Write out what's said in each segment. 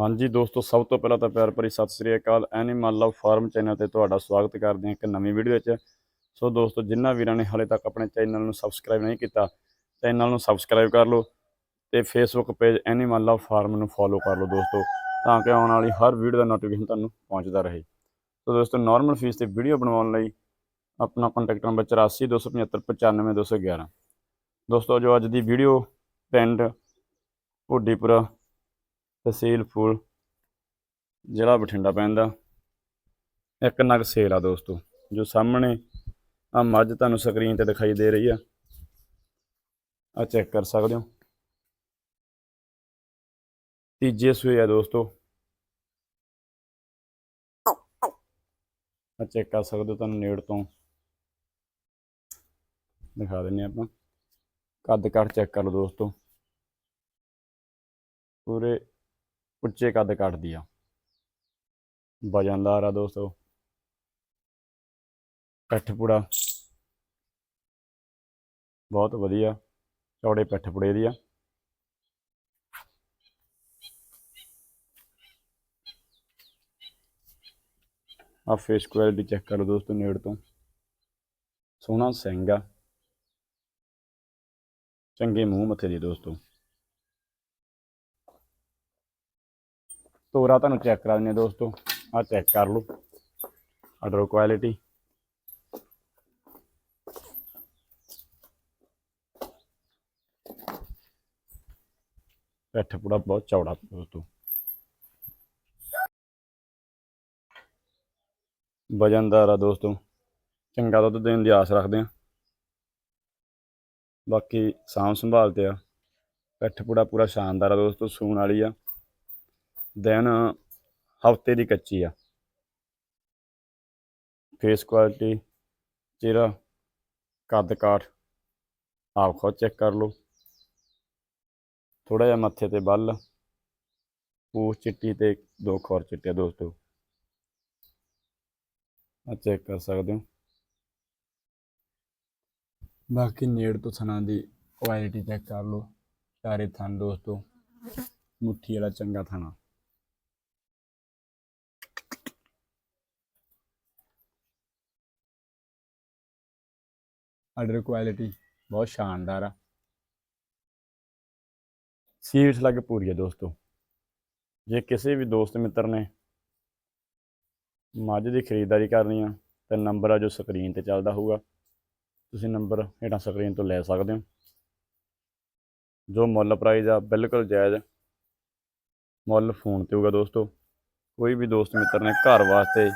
ਹਾਂਜੀ ਦੋਸਤੋ, ਸਭ ਤੋਂ ਪਹਿਲਾਂ ਤਾਂ ਪਿਆਰ ਭਰੀ ਸਤਿ ਸ੍ਰੀ ਅਕਾਲ। ਐਨੀਮਲ ਲਵ ਫਾਰਮ ਚੈਨਲ ਤੇ ਤੁਹਾਡਾ ਸਵਾਗਤ ਕਰਦੇ ਹਾਂ ਇੱਕ ਨਵੀਂ ਵੀਡੀਓ ਵਿੱਚ। ਸੋ ਦੋਸਤੋ ਜਿਨ੍ਹਾਂ ਵੀਰਾਂ ਨੇ ਹਾਲੇ ਤੱਕ ਆਪਣੇ ਚੈਨਲ ਨੂੰ ਸਬਸਕ੍ਰਾਈਬ ਨਹੀਂ ਕੀਤਾ, ਚੈਨਲ ਨੂੰ ਸਬਸਕ੍ਰਾਈਬ ਕਰ ਲਓ ਤੇ Facebook page animal love farm ਨੂੰ ਫੋਲੋ ਕਰ ਲਓ ਦੋਸਤੋ, ਤਾਂ ਕਿ ਆਉਣ ਵਾਲੀ ਹਰ ਵੀਡੀਓ ਦਾ ਨੋਟੀਫਿਕੇਸ਼ਨ ਤੁਹਾਨੂੰ ਪਹੁੰਚਦਾ ਰਹੇ। ਸੋ ਦੋਸਤੋ ਨਾਰਮਲ ਫੀਸ ਤੇ ਵੀਡੀਓ ਬਣਾਉਣ ਲਈ ਆਪਣਾ ਕੰਟੈਕਟ ਨੰਬਰ 8427595211 ਦੋਸਤੋ, ਜੋ ਅੱਜ ਦੀ ਵੀਡੀਓ ਪਿੰਡ ਭੁੱਡੀਪੁਰਾ ਤਹਿਸੀਲ ਫੂਲ, ਜ਼ਿਲ੍ਹਾ ਬਠਿੰਡਾ ਪੈਂਦਾ ਇੱਕ ਨਗ ਸੇਲ ਆ ਦੋਸਤੋ, ਜੋ ਸਾਹਮਣੇ ਆ ਮੱਝ ਤੁਹਾਨੂੰ ਸਕਰੀਨ ਤੇ ਦਿਖਾਈ ਦੇ ਰਹੀ ਆ। ਆ ਚੈੱਕ ਕਰ ਸਕਦੇ ਹੋ। ਤੀਜੇ ਸੂਏ ਆ ਦੋਸਤੋ। ਆ ਚੈੱਕ ਕਰ ਸਕਦੇ ਹੋ ਤੁਹਾਨੂੰ ਨੇੜ ਤੋਂ। ਦਿਖਾ ਦਿੰਨੇ ਆਪਾਂ। ਕੱਦ ਕੱਟ ਚੈੱਕ ਕਰ ਲਓ ਦੋਸਤੋ। ਪੂਰੇ ਉੱਚੇ ਕੱਦ ਕੱਟਦੀ ਆ। ਵਜਨਦਾਰ ਆ ਦੋਸਤੋ। ਪਿੱਠ ਬਹੁਤ ਵਧੀਆ। ਚੌੜੇ ਪਿੱਠ ਪੁੜੇ ਦੀ ਆ। ਆ ਫੇਸ ਕੁਆਲਿਟੀ ਚੈੱਕ ਕਰੋ ਦੋਸਤੋ ਨੇੜ ਤੋਂ। ਸੋਹਣਾ ਸਿੰਘ ਆ। ਚੰਗੇ ਮੂੰਹ ਮੱਥੇ ਦੀ ਦੋਸਤੋ। ਤੋਰਾ ਤੁਹਾਨੂੰ ਚੈੱਕ ਕਰਾ ਦਿੰਦੇ ਹਾਂ ਦੋਸਤੋ। ਆ ਚੈੱਕ ਕਰ ਲਓ। ਆਰਡਰ ਕੁਆਲਿਟੀ ਪੈਠ ਪੂੜਾ ਬਹੁਤ ਚੌੜਾ ਦੋਸਤੋ। ਵਜਨਦਾਰ ਆ ਦੋਸਤੋ। ਚੰਗਾ ਦੁੱਧ ਦੇਣ ਦੀ ਆਸ ਰੱਖਦੇ ਆ ਬਾਕੀ ਸਾਂਭ ਸੰਭਾਲ ਤੇ ਆ। ਪੈਠ ਪੂੜਾ ਪੂਰਾ ਸ਼ਾਨਦਾਰ ਆ ਦੋਸਤੋ, ਸੂਣ ਵਾਲੀ ਆ। ਦੈਨ ਹਫ਼ਤੇ ਦੀ ਕੱਚੀ ਆ। ਫੇਸ ਕੁਆਲਿਟੀ ਚਿਹਰਾ, ਕੱਦ ਕਾਠ, ਆਪ ਖੁਦ ਚੈੱਕ ਕਰ ਲਓ। ਥੋੜਾ ਜਿਹਾ ਮੱਥੇ ਤੇ ਬੱਲ, ਪੂਛ ਚਿੱਟੀ ਤੇ ਦੋ ਖੌਰ ਚਿੱਟੇ ਦੋਸਤੋ। ਆ ਚੈੱਕ ਕਰ ਸਕਦੇ ਹੋ। ਬਾਕੀ ਨੇੜ ਤੋਂ ਥਣਾ ਦੀ ਕੁਆਲਿਟੀ ਚੈੱਕ ਕਰ ਲਓ। ਚਾਰੇ ਥਣ ਦੋਸਤੋ। ਮੁੱਠੀ ਵਾਲਾ ਚੰਗਾ ਥਣਾ। ਆਰਡਰ ਕੁਆਲਿਟੀ ਬਹੁਤ ਸ਼ਾਨਦਾਰ ਆ। ਸੀਟਸ ਲੱਗ ਪੂਰੀ ਆ ਦੋਸਤੋ। ਜੇ ਕਿਸੇ ਵੀ ਦੋਸਤ ਮਿੱਤਰ ਨੇ ਮੱਝ ਦੀ ਖਰੀਦਦਾਰੀ ਕਰਨੀ ਆ, ਤਾਂ ਨੰਬਰ ਆ ਜੋ ਸਕਰੀਨ ਤੇ ਚੱਲਦਾ ਹੋਊਗਾ। ਤੁਸੀਂ ਨੰਬਰ ਹੇਠਾਂ ਸਕਰੀਨ ਤੋਂ ਲੈ ਸਕਦੇ ਹੋ। ਜੋ ਮੁੱਲ ਪ੍ਰਾਈਸ ਆ, ਬਿਲਕੁਲ ਜਾਇਜ਼ ਮੁੱਲ ਫੋਨ ਤੇ ਹੋਊਗਾ ਦੋਸਤੋ। ਕੋਈ ਵੀ ਦੋਸਤ ਮਿੱਤਰ ਨੇ ਘਰ ਵਾਸਤੇ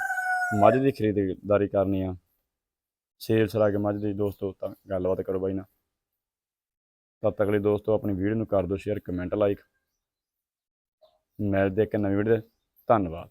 ਮੱਝ ਦੀ ਖਰੀਦਦਾਰੀ ਕਰਨੀ ਆ ਸੇਲਸ ਲਾ ਕੇ ਮੱਝ ਦੀ ਦੋਸਤੋ ਤਾਂ ਗੱਲਬਾਤ ਕਰੋ ਬਾਈ ਨਾਲ। ਤਦ ਤੱਕ ਲਈ ਦੋਸਤੋ, ਆਪਣੀ ਵੀਡੀਓ ਨੂੰ ਕਰ ਦਿਓ ਸ਼ੇਅਰ ਕਮੈਂਟ ਲਾਈਕ ਮਿਲਦੇ ਇੱਕ ਨਵੀਂ ਵੀਡੀਓ ਧੰਨਵਾਦ।